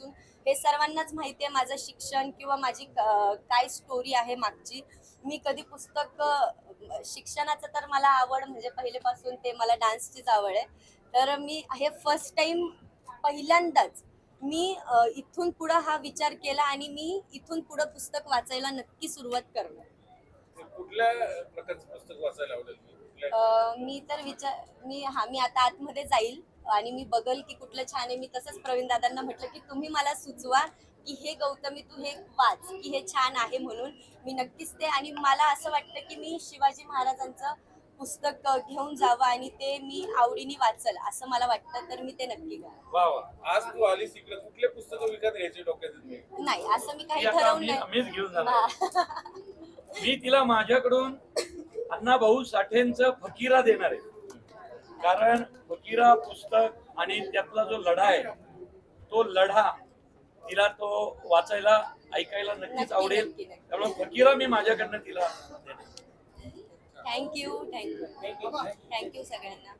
असून हे सर्वांनाच माहिती आहे माझं शिक्षण किंवा माझी काय स्टोरी आहे मागची. मी कधी पुस्तक शिक्षणाचं तर मला आवड म्हणजे पहिल्यापासून ते मला डान्सचीच आवड आहे. तर मी हे फर्स्ट टाइम पहिल्यांदाच मी इथून पुढं हा विचार केला आणि मी इथून पुढं पुस्तक वाचायला नक्की सुरुवात करणार. कुठल्या प्रकारचं पुस्तक वाचायला मी तर विचार मी हा मी आता आतमध्ये जाईल आणि मी बघल की कुठलं छान आहे. मी तसंच प्रवीण दादांना म्हटलं की तुम्ही मला सुचवा की हे गौतमी तू हे वाच की हे छान आहे म्हणून. मी नक्कीच ते आणि मला असं वाटतं की मी शिवाजी महाराजांचं पुस्तक घेऊन जावं आणि ते मी आवडीने वाचल असं मला वाटतं तर मी ते नक्की करेन. वा वा. आज तू आलीस इकडे. कुठले पुस्तक विकत घ्यायचे डोक्यात नाही असं मी काही ठरवलं. मी तिला माझ्याकडून अण्णा भाऊ साठेंचं फकीरा देणार आहे कारण फकीरा पुस्तक आणि त्यातला जो लढा आहे तो लढा तिला तो वाचायला ऐकायला नक्कीच नक्की, आवडेल. त्यामुळे फकीरा मी माझ्याकडनं तिला थँक्यू थँक्यू. थँक्यू सगळ्यांना.